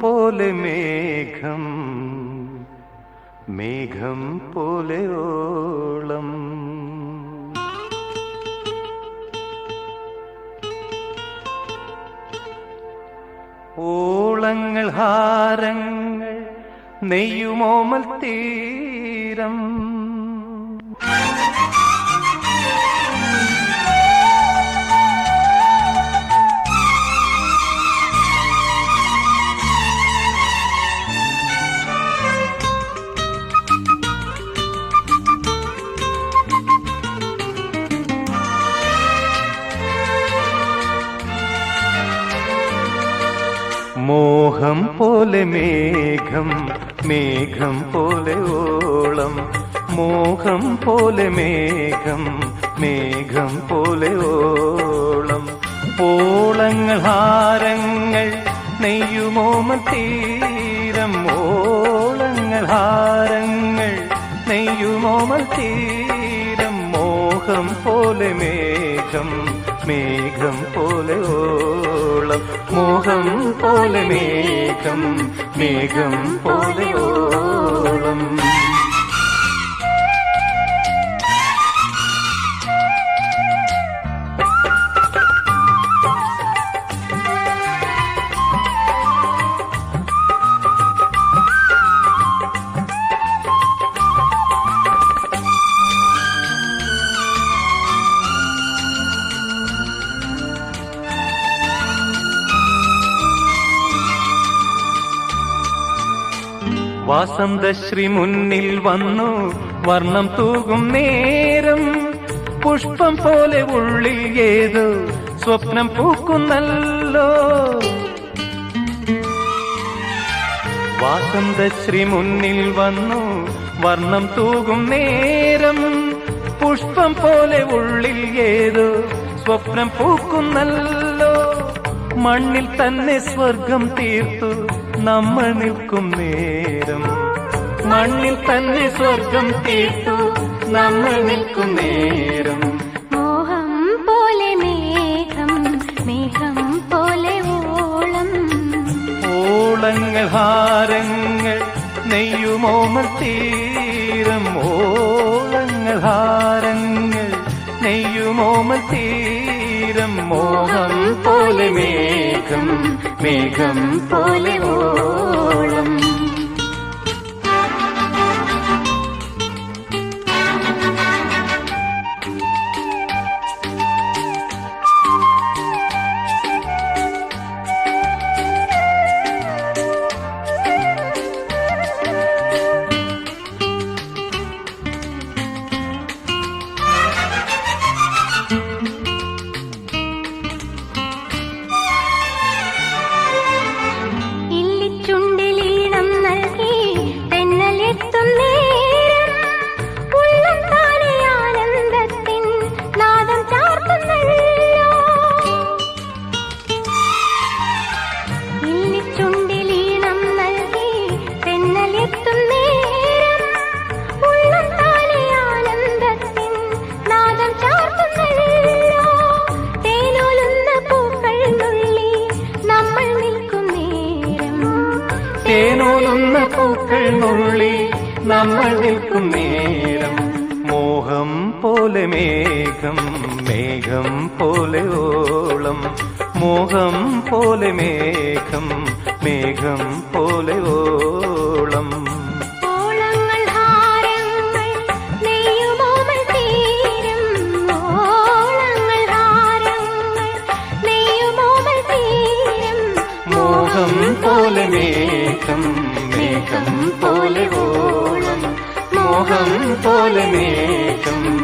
പോലെ മേഘം മേഘം പോലെ ഓളം. ഓളങ്ങൾ ഹാരങ്ങൾ നെയ്യുമോമൽ തീരം. മോഹം പോലെ മേഘം മേഘം പോലെ ഓളം. മോഹം പോലെ മേഘം മേഘം പോലെ ഓളം. ഓളങ്ങൾ ഹാരങ്ങൾ നെയ്യുമോ തീരം ഓളങ്ങൾ ഹാരങ്ങൾ നെയ്യുമോ തീരം മോഹം പോലെ മേഘം മേഘം പോലെ ഓളം മോഹം പോലെ മേഘം മേഘം പോലെ ഓളം വാസന്തശ്രീ മുന്നിൽ വന്നു. വർണം തൂകും നേരം പുഷ്പം പോലെ ഉള്ളിൽ ഏതോ സ്വപ്നം പൂക്കുന്നല്ലോ. വാസന്തശ്രീ മുന്നിൽ വന്നു. വർണം തൂകും നേരം പുഷ്പം പോലെ ഉള്ളിൽ ഏതോ സ്വപ്നം പൂക്കുന്നല്ലോ. മണ്ണിൽ തന്നെ സ്വർഗം തീർത്തു. നമ്മൾ നിൽക്കും നേരം. മണ്ണിൽ തന്നെ സ്വർഗം തീർത്തു നമ്മൾ നിൽക്കും നേരം. മോഹം പോലെ മേഘം മേഘം പോലെ ഓളം. ഓളങ്ങൾ ഹാരങ്ങൾ നെയ്യുമോമൽ തീരം ഓളങ്ങൾ ഹാരങ്ങൾ നെയ്യുമോമൽ തീരം മോഹം പോലെ മേഘം. മേഘം പോലെ തേനോലുന്ന പൂക്കൾ നുള്ളി നമ്മൾ നിൽക്കും നേരം. മോഹം പോലെ മേഘം മേഘം പോലെ ഓളം. മോഹം പോലെ മേഘം മേഘം പോലെ ഓളം മോഹം പോലെ മേഘം മേഘം പോലെ ഓളം മോഹം പോലെ മേഘം മേഘം പോലെ ഓളം